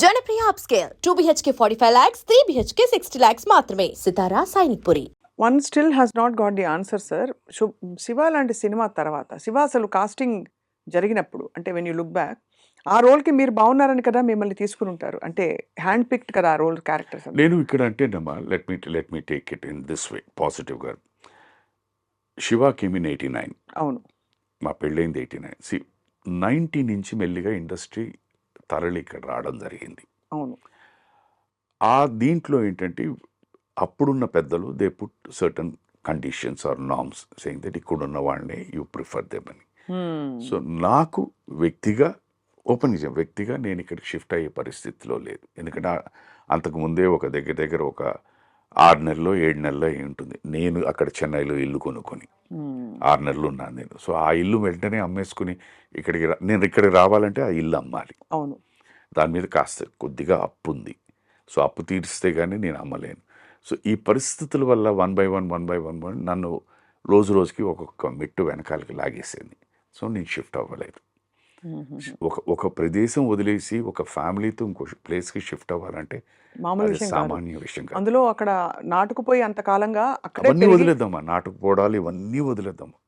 Janapriya upscale two BHK forty five lakhs three BHK sixty lakhs మాత్రమే. Sitara Sainikpuri one still has not got the answer sir Shiva లాంటి cinema తర్వాత శివ అసలు casting జరిగినప్పుడు అంటే when you look back ఆ రోల్కి మీరు బాగున్నారని కదా మిమ్మల్ని తీసుకుని ఉంటారు. అంటే హ్యాండ్ పిక్డ్ కదా ఆ రోల్ క్యారెక్టర్స్ నేను ఇక్కడ అంటేనమ్మా let me let me take it in this way పాజిటివ్గా Shiva came in eighty nine అవును. మా పెళ్ళైంది ఎయిటీ నైన్ సి నైంటీ నుంచి మెల్లిగా ఇండస్ట్రీ తరలి ఇక్కడ రావడం జరిగింది. అవును. ఆ దీంట్లో ఏంటంటే అప్పుడున్న పెద్దలు they put certain conditions or norms saying that ఇక్కడ ఉన్న వాళ్ళని యూ ప్రిఫర్ దెమ్ అని. సో నాకు వ్యక్తిగా ఓపెన్ నిజం వ్యక్తిగా నేను ఇక్కడికి షిఫ్ట్ అయ్యే పరిస్థితిలో లేదు. ఎందుకంటే అంతకు ముందే ఒక దగ్గర దగ్గర ఒక ఆరు నెలల్లో ఏడు నెలల్లో అయి ఉంటుంది. నేను అక్కడ చెన్నైలో ఇల్లు కొనుక్కొని. ఆరు నెలలు ఉన్నాను నేను. సో ఆ ఇల్లు వెంటనే అమ్మేసుకుని ఇక్కడికి నేను ఇక్కడికి రావాలంటే ఆ ఇల్లు అమ్మాలి. అవును. దాని మీద కాస్త కొద్దిగా అప్పు ఉంది సో అప్పు తీరిస్తే కానీ నేను అమ్మలేను. సో ఈ పరిస్థితుల వల్ల one by one one by one one నన్ను రోజు రోజుకి ఒక్కొక్క మెట్టు వెనకాలకి లాగేసింది. సో నేను షిఫ్ట్ అవ్వలేదు. ఒక ఒక ప్రదేశం వదిలేసి ఒక ఫ్యామిలీతో ఇంకో ప్లేస్కి షిఫ్ట్ అవ్వాలంటే సామాన్య విషయం కాదు. అందులో అక్కడ నాటుకుపోయి అంత కాలంగా అక్కడే అవన్నీ వదిలేద్దామా నాటుకుపోవడాలు ఇవన్నీ వదిలేద్దామా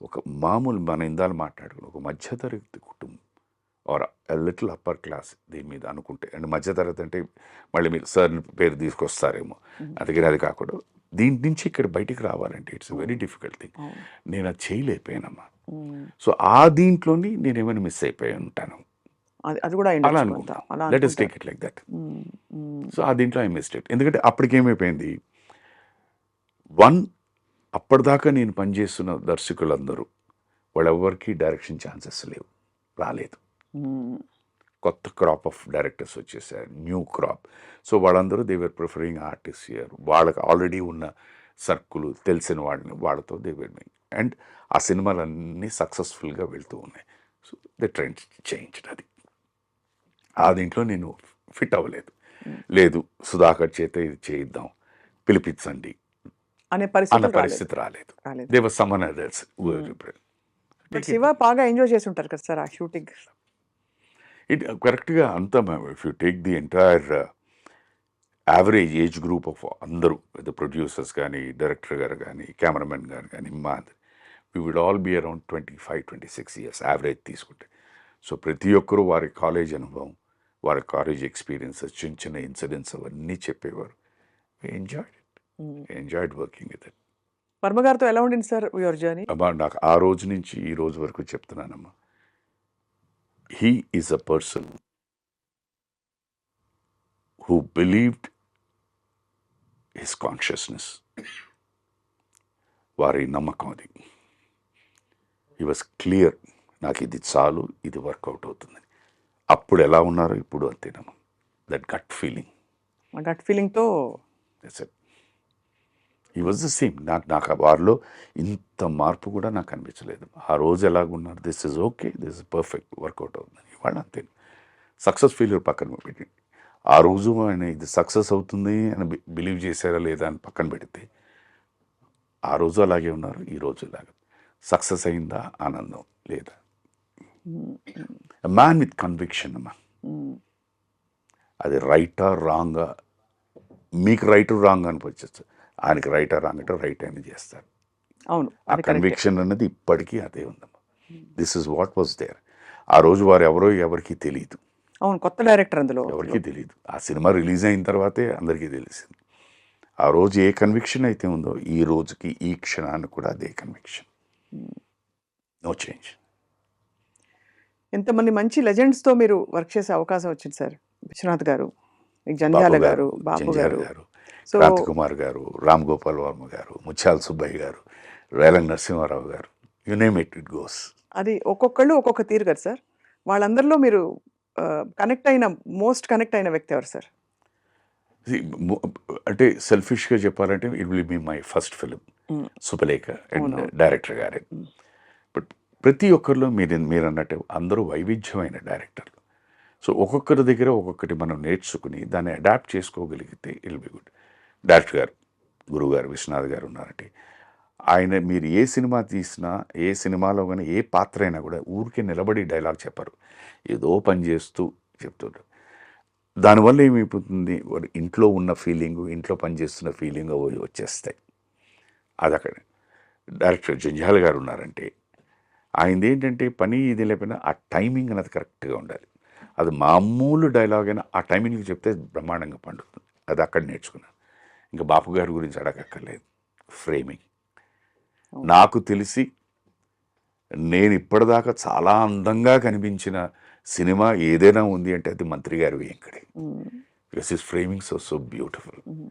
ఒక మామూలు మన ఇందాలు మాట్లాడుకుని ఒక మధ్యతరగతి కుటుంబం. ఆర్ లిటిల్ అప్పర్ క్లాస్ దీని మీద అనుకుంటే అండ్ మధ్యతరగతి అంటే మళ్ళీ మీరు సార్ పేరు తీసుకొస్తారేమో అందుకని అది కాకుండా దీని నుంచి ఇక్కడ బయటికి రావాలంటే ఇట్స్ వెరీ డిఫికల్ట్ థింగ్. నేను అది చేయలేకపోయానమ్మా. సో ఆ దీంట్లోని నేను ఏమైనా మిస్ అయిపోయి ఉంటాను అది కూడా అలా. అనుకుంటా let us. Take it like that. So ఆ దీంట్లో ఐ మిస్టేక్ ఎందుకంటే అప్పటికి ఏమైపోయింది వన్ అప్పటిదాకా నేను పనిచేస్తున్న దర్శకులందరూ వాళ్ళెవ్వరికి డైరెక్షన్ ఛాన్సెస్ లేవు రాలేదు. కొత్త క్రాప్ ఆఫ్ డైరెక్టర్స్ వచ్చేసారు న్యూ క్రాప్ సో వాళ్ళందరూ they were preferring artist year వాళ్ళకి ఆల్రెడీ ఉన్న సర్కులు తెలిసిన వాళ్ళని వాళ్ళతో దేవర్ అండ్ ఆ సినిమాలన్నీ సక్సెస్ఫుల్గా వెళ్తూ ఉన్నాయి. సో ద ట్రెండ్ చేంజ్ అది. ఆ దీంట్లో నేను ఫిట్ అవ్వలేదు. లేదు సుధాకర్ చేత ఇది చేయిద్దాం పిలిపించండి అనే పరిస్థితి రాలేదు. పరిస్థితి రాలేదు. దేవర్ సమ్మన్ అదర్స్ శివ బాగా ఎంజాయ్ చేసి ఉంటారు కదా సార్ ఆ షూటింగ్ ఇట్ కరెక్ట్గా అంతా if you take the entire average age group of అందరూ ద ప్రొడ్యూసర్స్ కానీ డైరెక్టర్ గారు కానీ కెమెరామెన్ గారు కానీ మా we would all be around twenty five twenty six years average తీసుకుంటే. సో ప్రతి ఒక్కరూ వారి కాలేజ్ అనుభవం వారి కాలేజ్ ఎక్స్పీరియన్సెస్ చిన్న చిన్న ఇన్సిడెంట్స్ అవన్నీ చెప్పేవారు. Enjoyed it enjoyed working with it Varma గారితో ఎలా ఉండింది సార్ యువర్ జర్నీ అమ్మా నాకు ఆ రోజు నుంచి ఈ రోజు వరకు చెప్తున్నానమ్మా. He is a person who believed his consciousness వారి నమ్మకం అది. హీ వాజ్ క్లియర్ నాకు ఇది చాలు ఇది వర్కౌట్ అవుతుందని. అప్పుడు ఎలా ఉన్నారో ఇప్పుడు అంతేనమ్మా దట్ గట్ ఫీలింగ్ గట్ ఫీలింగ్తో ఈ వాజ్ ద సేమ్ నాకు నాకు ఆ వారిలో ఇంత మార్పు కూడా నాకు అనిపించలేదు. ఆ రోజు ఎలాగున్నారు? This is okay this is perfect workout అవుతుంది. ఇవాళ అంతే. సక్సెస్ ఫెయిల్యూర్ పక్కన పెట్టి ఆ రోజు ఆయన ఇది సక్సెస్ అవుతుంది అని బిలీవ్ చేశారా లేదా అని పక్కన పెడితే ఆ రోజు అలాగే ఉన్నారు. ఈ రోజు ఇలాగే. సక్సెస్ అయిందా? ఆనందం లేదా? మ్యాన్ విత్ కన్విక్షన్ అమ్మా. అది రైటా రాంగా మీకు రైట్ రాంగ్ అనిపించచ్చు. ఆయనకి రైటా అంటే రైట్ అని చేస్తారు. అవును ఆ కన్విక్షన్ అనేది ఇప్పటికీ అదే ఉందమ్మా this is what was there ఆ రోజు వారు ఎవరో ఎవరికి తెలియదు అవును కొత్త డైరెక్టర్ అందులో. ఎవరికి తెలియదు ఆ సినిమా రిలీజ్ అయిన తర్వాతే అందరికీ తెలిసింది. ఆ రోజు ఏ కన్విక్షన్ అయితే ఉందో ఈ రోజుకి ఈ క్షణాన్ని కూడా అదే కన్విక్షన్ నో చేంజ్ ఎంతమంది మంచి లెజెండ్స్తో మీరు వర్క్ చేసే అవకాశం వచ్చింది సార్ విశ్వనాథ్ గారు జంధ్యాల గారు బాపు గారు. క్రాంతి కుమార్ గారు రామ్ గోపాల్ వర్మ గారు ముత్యాల సుబ్బయ్య గారు రేలంగ్ నరసింహారావు గారు you name it it goes. అది ఒక్కొక్కళ్ళు ఒక్కొక్క తీరు కదా సార్. వాళ్ళందరిలో మీరు కనెక్ట్ అయిన మోస్ట్ కనెక్ట్ అయిన వ్యక్తి ఎవరు సార్? అంటే సెల్ఫిష్గా చెప్పాలంటే it will be my first film. Subhalekha and. Director గారే. బట్ ప్రతి ఒక్కరిలో మీరు మీరు అన్నట్టు అందరూ వైవిధ్యమైన డైరెక్టర్లు. సో ఒక్కొక్కరి దగ్గర ఒక్కొక్కటి మనం నేర్చుకుని దాన్ని అడాప్ట్ చేసుకోగలిగితే ఇల్ బి గుడ్. డైరెక్టర్ గారు గురుగారు విశ్వనాథ్ గారు ఉన్నారంటే ఆయన మీరు ఏ సినిమా తీసినా ఏ సినిమాలో కానీ ఏ పాత్ర అయినా కూడా ఊరికే నిలబడి డైలాగ్ చెప్పరు. ఏదో పని చేస్తూ చెప్తుంటారు. దానివల్ల ఏమైపోతుంది? వాడు ఇంట్లో ఉన్న ఫీలింగ్ ఇంట్లో పనిచేస్తున్న ఫీలింగ్ అవి వచ్చేస్తాయి. అది అక్కడ. డైరెక్టర్ జంజాల్ గారు ఉన్నారంటే ఆయనది ఏంటంటే పని ఇది లేకపోయినా ఆ టైమింగ్ అనేది కరెక్ట్గా ఉండాలి. అది మామూలు డైలాగ్ అయినా ఆ టైమింగ్ చెప్తే బ్రహ్మాండంగా పండుతుంది. అది అక్కడ నేర్చుకున్నాను. ఇంకా బాపు గారి గురించి అడగక్కర్లేదు. ఫ్రేమింగ్. నాకు తెలిసి నేను ఇప్పటిదాకా చాలా అందంగా కనిపించిన సినిమా ఏదైనా ఉంది అంటే అది మంత్రి గారి వెంకడే. Because his framing so so beautiful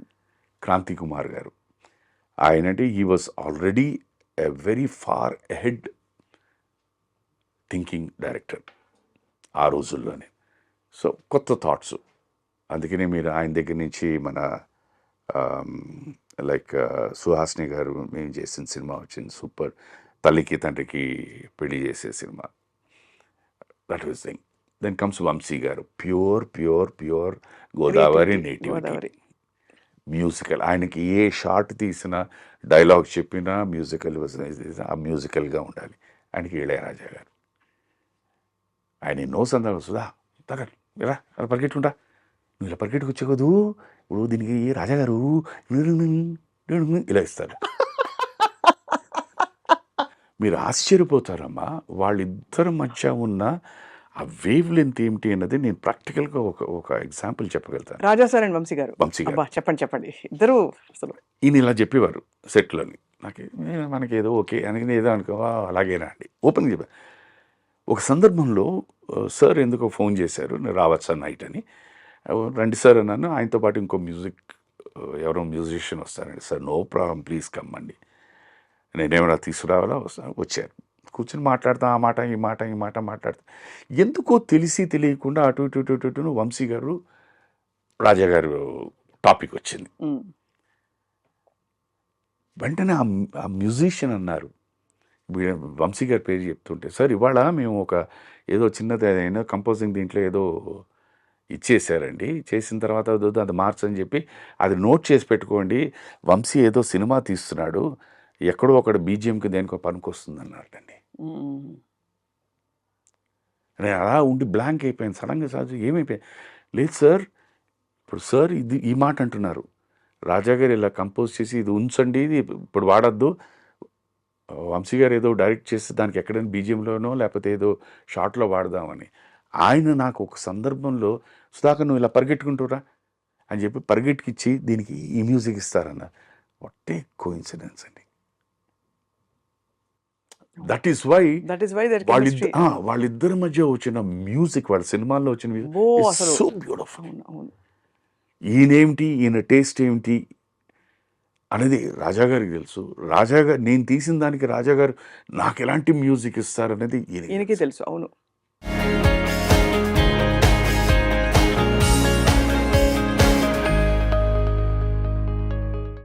Kranti Kumar గారు. ఆయన అంటే he was already a very far ahead thinking director ఆ రోజుల్లోనే. సో కొత్త థాట్స్ అందుకనే మీరు ఆయన దగ్గర నుంచి మన లైక్ సుహాస్ని గారు మేము చేసిన సినిమా వచ్చింది సూపర్. తల్లికి తండ్రికి పెళ్ళి చేసే cinema. That was thing then comes Vamsi గారు. Pure pure pure Godavari nativity. Godavari. Musical ఆయనకి ఏ షార్ట్ తీసినా డైలాగ్ చెప్పినా మ్యూజికల్ ఆ మ్యూజికల్గా ఉండాలి. ఆయనకి ఇళయరాజా గారు. ఆయన ఎన్నో సందర్భం సుధా ఇలా అలా పరిగెట్టుకుంటా. నువ్వు ఇలా పరిగెట్టుకు వచ్చేకదు ఇప్పుడు దీనికి రాజాగారు ఇలా ఇస్తారు. మీరు ఆశ్చర్యపోతారమ్మా. వాళ్ళిద్దరి మధ్య ఉన్న ఆ వేవ్ లెంత్ ఏమిటి అన్నది నేను ప్రాక్టికల్గా ఒక ఒక ఎగ్జాంపుల్ చెప్పగలుగుతాను. రాజా సార్ అండ్ వంశీ గారు. వంశీ గారు. చెప్పండి చెప్పండి. ఇద్దరు అసలు. ఈయన ఇలా చెప్పేవారు సెట్లోని. నాకు మనకి ఏదో ఓకే అని ఏదో అనుకో "ఆ, అలాగేనా అండి ఓపెన్గా చెప్పారు. ఒక సందర్భంలో సార్ ఎందుకో ఫోన్ చేశారు నేను రావచ్చా నైట్ అని. రండి సార్ అన్నాను. ఆయనతో పాటు ఇంకో మ్యూజిక్ ఎవరో మ్యూజిషియన్ వస్తారండి సార్. నో ప్రాబ్లం ప్లీజ్ కమ్మండి. నేనేమైనా తీసుకురావాలా? వస్తా. వచ్చారు. కూర్చొని మాట్లాడతా ఆ మాట ఈ మాట ఈ మాట మాట్లాడతా. ఎందుకో తెలిసి తెలియకుండా అటు ఇటు ఇటు ఇటు వంశీ గారు రాజా గారు టాపిక్ వచ్చింది. వెంటనే ఆ మ్యూజిషియన్ అన్నారు. వంశీ గారి పేరు చెప్తుంటే సార్ ఇవాళ మేము ఒక ఏదో చిన్నది అయినా కంపోజింగ్ దీంట్లో ఏదో ఇచ్చేసారండి. చేసిన తర్వాత అదో అది మార్చని చెప్పి అది నోట్ చేసి పెట్టుకోండి. వంశీ ఏదో సినిమా తీస్తున్నాడు. ఎక్కడో ఒకడు బీజిఎంకి దేనికో పనికొస్తుంది అన్నారండి ఉమ్, నేను అలా ఉండి బ్లాంక్ అయిపోయాను. సడన్గా సార్ ఏమైపోయాయి లేదు సార్ ఇప్పుడు సార్ ఇది ఈ మాట అంటున్నారు. రాజా గారు ఇలా కంపోజ్ చేసి ఇది ఉంచండి ఇది ఇప్పుడు వాడద్దు. వంశీ గారు ఏదో డైరెక్ట్ చేసి దానికి ఎక్కడైనా బీజియంలోనో లేకపోతే ఏదో షార్ట్లో వాడదామని. ఆయన నాకు ఒక సందర్భంలో సుధాకర్ నువ్వు ఇలా పరిగెట్టుకుంటురా అని చెప్పి పరిగెట్టుకిచ్చి దీనికి ఈ మ్యూజిక్ ఇస్తారన్న వాట్ ఏ కోఇన్సిడెన్స్ అండి. That is why that is why వాళ్ళిద్దరు వాళ్ళిద్దరి మధ్య వచ్చిన మ్యూజిక్ వాళ్ళ సినిమాల్లో వచ్చిన సో బ్యూటిఫుల్ ఈయనేమిటి ఈయన టేస్ట్ ఏమిటి అనేది రాజా గారికి తెలుసు. రాజా గారు నేను తీసిన దానికి రాజా గారు నాకు ఎలాంటి మ్యూజిక్ ఇస్తారనేది ఈయనకి తెలుసు అవును.